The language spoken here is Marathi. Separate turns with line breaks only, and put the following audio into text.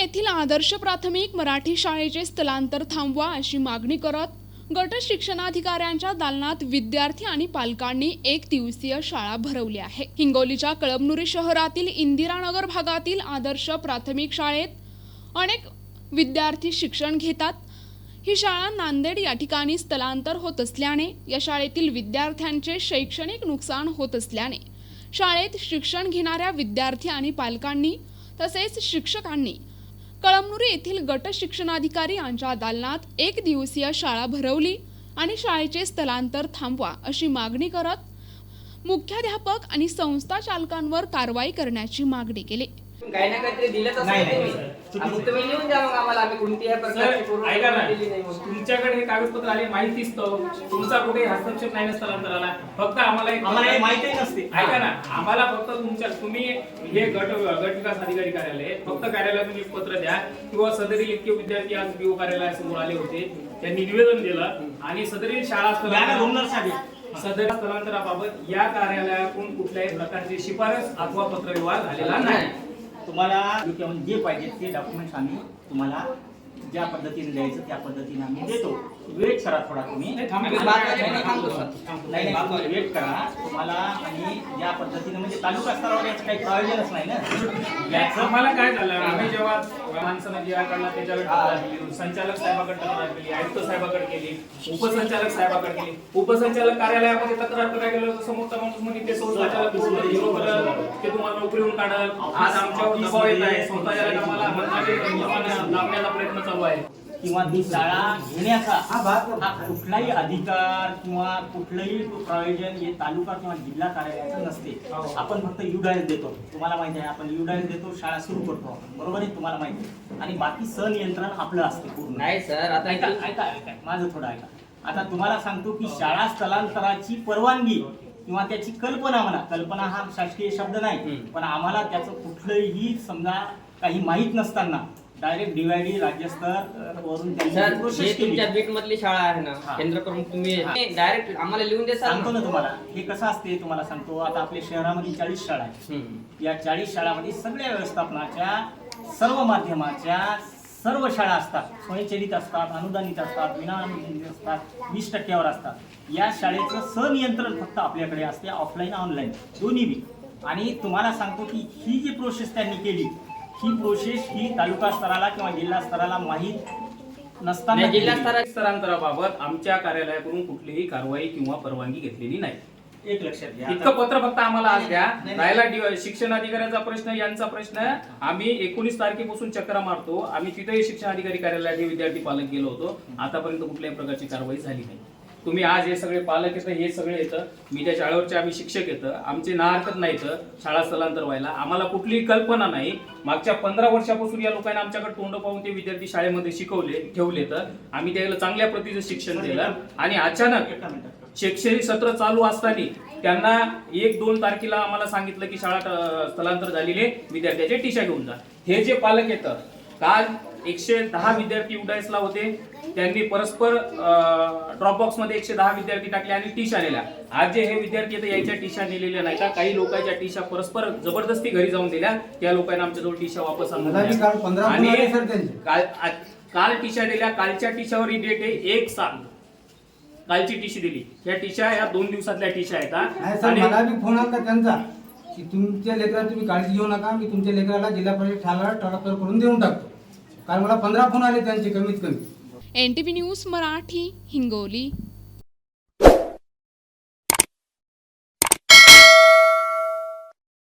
येथील आदर्श प्राथमिक मराठी शाळेचे स्थलांतर थांबवा अशी मागणी करत गट शिक्षणाधिकाऱ्यांच्या दालनात विद्यार्थी आणि पालकांनी एक दिवसीय शाळा भरवली आहे. हिंगोलीच्या कळमनुरी शहरातील इंदिरानगर भागातील आदर्श प्राथमिक शाळेत अनेक विद्यार्थी शिक्षण घेतात. ही शाळा नांदेड या ठिकाणी स्थलांतर होत असल्याने या शाळेतील विद्यार्थ्यांचे शैक्षणिक नुकसान होत असल्याने शाळेत शिक्षण घेणाऱ्या विद्यार्थी आणि पालकांनी तसेच शिक्षकांनी कळमनुरी येथील गट शिक्षणाधिकारी यांच्या दालनात एक दिवसीय शाळा भरवली आणि शाळेचे स्थलांतर थांबवा अशी मागणी करत मुख्याध्यापक आणि संस्था चालकांवर कारवाई करण्याची मागणी केली.
काही ना काहीतरी दिलंच असं
नाही, नाही,
तुम्ही आणि तुम्ही लिहून द्या मग आम्हाला आम्ही कोणत्याही प्रकारची
सर
पूर्ण
ऐका ना.
दिली नाही म्हणून.
तुमच्याकडे हे कागदपत्र आले माहिती दिसतं तुमचा कुठे हस्तक्षेप नाही स्थलांतराला. फक्त आम्हाला एक
आम्हाला हे माहितीही नसते.
ऐका ना आम्हाला फक्त तुमच्या तुम्ही हे गट गट विकास अधिकारी कार्यालय फक्त कार्यालयातून एक पत्र द्या. किंवा सदरील इतके विद्यार्थी आज बीओ कार्यालयासमोर आले होते. त्यांनी निवेदन दिलं. आणि सदरील शाळा सदर स्थलांतराबाबत या कार्यालयातून कुठल्याही प्रकारची शिफारस अथवा पत्रव्यवहार झालेला नाही.
तुम्हाला जे पाहिजे ते डॉक्युमेंट्स आम्ही तुम्हाला ज्या पद्धतीने द्यायचं त्या पद्धतीने आम्ही देतो. वेट करा थोडा तुम्ही
नाही.
नाही वेट करा. तुम्हाला आणि ज्या पद्धतीने म्हणजे तालुका स्तरावर याचं काही प्रयोजनच नाही ना? याचं
आम्हाला काय झालं? आम्ही जेव्हा माणसानं जे काढला त्याच्याकडे संचालक साहेबाकडे तक्रार केली आयुक्त साहेबाकडे केली उपसंचालक साहेबाकडे केली. उपसंचालक कार्यालयामध्ये तक्रार करायला गेलो तर समोरचा माणूस म्हणे ते करल ते तुम्हाला नोकरीवरून काढल. आज आमच्यावर दबाव येत आहे. संस्थाचालक आम्हाला म्हणणारे दाबण्याचा प्रयत्न चालू आहे.
किंवा ती शाळा घेण्याचा हा कुठलाही अधिकार किंवा कुठलंही प्रयोजन हे तालुका किंवा जिल्हा कार्यालयाचं नसते. आपण फक्त युडायस देतो. तुम्हाला माहिती आहे आपण युडायस देतो शाळा सुरू करतो आपण. बरोबर आहे तुम्हाला माहिती आहे. आणि बाकी सनियंत्रण आपलं असते पूर्ण.
नाही सर आता
ऐका ऐका ऐका माझं थोडं ऐका. आता तुम्हाला सांगतो की शाळा स्थलांतराची परवानगी किंवा त्याची कल्पना म्हणा. कल्पना हा शासकीय शब्द नाही. पण आम्हाला त्याचं कुठलंही समजा काही माहीत नसताना डायरेक्ट डीवायडी राज्यस्तर वरून त्यांनी
हे
केली.
तुमच्या बीट मधली शाळा आहे ना
हा.
केंद्र प्रमुख तुम्ही
हा.
डायरेक्ट आम्हाला लिहून दे
सांगतो ना तुम्हाला. हे कसं असते तुम्हाला सांगतो. आता आपल्या शहरामध्ये चाळीस शाळा आहेत. या चाळीस शाळामध्ये सगळ्या व्यवस्थापनाच्या सर्व माध्यमाच्या सर्व शाळा असतात. स्वयंचलित असतात अनुदानित असतात विनाअनुदानित असतात वीस टक्क्यावर असतात. या शाळेचं सनियंत्रण फक्त आपल्याकडे असते ऑफलाईन ऑनलाईन दोन्ही बी. आणि तुम्हाला सांगतो की ही जी प्रोसेस त्यांनी केली ही प्रोसेस ही तालुका स्तराला किंवा जिल्हा स्तराला माहीत नसताना
नाही, जिल्हा. स्तरा-
स्थलांतराबाबत आमच्या कार्यालयाकडून कुठलीही कारवाई किंवा परवानगी घेतलेली नाही.
एक लक्षात घ्या.
इतकं पत्र फक्त आम्हाला आज द्या.
नाही, नाही.
राहिला डि- शिक्षण अधिकाऱ्याचा प्रश्न यांचा प्रश्न. आम्ही एकोणीस तारखेपासून चक्रा मारतो. आम्ही तिथेही शिक्षण अधिकारी कार्यालयात हे विद्यार्थी पालक गेलो होतो. आतापर्यंत कुठल्याही प्रकारची कारवाई झाली नाही. तुम्ही आज हे सगळे पालक येतं हे सगळे येतं. मी त्या शाळेवरचे आम्ही शिक्षक येतं. आमचे ना हरकत नाही इथं. शाळा स्थलांतर व्हायला. आम्हाला कुठलीही कल्पना नाही. मागच्या पंधरा वर्षापासून या लोकांना आमच्याकडे तोंड पाहून ते विद्यार्थी शाळेमध्ये शिकवले ठेवले तर. आम्ही त्याला चांगल्या प्रतीचं शिक्षण दिलं. आणि अचानक शैक्षणिक सत्र चालू असताना त्यांना एक दोन तारखेला आम्हाला सांगितलं की शाळा स्थलांतर झालेले विद्यार्थ्याचे टीशा घेऊन जा. हे जे पालक येतं काल एकशे दहा विद्यार्थी उडायसला होते. त्यांनी परस्पर ड्रॉपबॉक्समध्ये एकशे दहा विद्यार्थी टाकले आणि टीशा नेल्या आज जे हे विद्यार्थी येतं याच्या टीशा नेलेल्या नाही का काही लोकांच्या टीशा परस्पर जबरदस्ती घरी जाऊन दिल्या. त्या लोकांना आमच्याजवळ टीशा वापस आणून
मला बी काल
दिल्या.
15
आणि. काल टीशा दिल्या. कालच्या टीशावर ही डेट आहे एक साल. कालची टीशी दिली. या टीशा या दोन दिवसातल्या टीशा आहेत
मला बी फोन आला त्यांचा की तुमच्या लेकराला तुम्ही काळजी घेऊ नका. मी तुमच्या लेकराला जिल्हा परिषद ठाण्याला ट्रान्सफर करून देऊन टाकतो. कारण मला पंधरा फोन आले त्यांचे कमीत कमी.
N T V news Marathi Hingoli.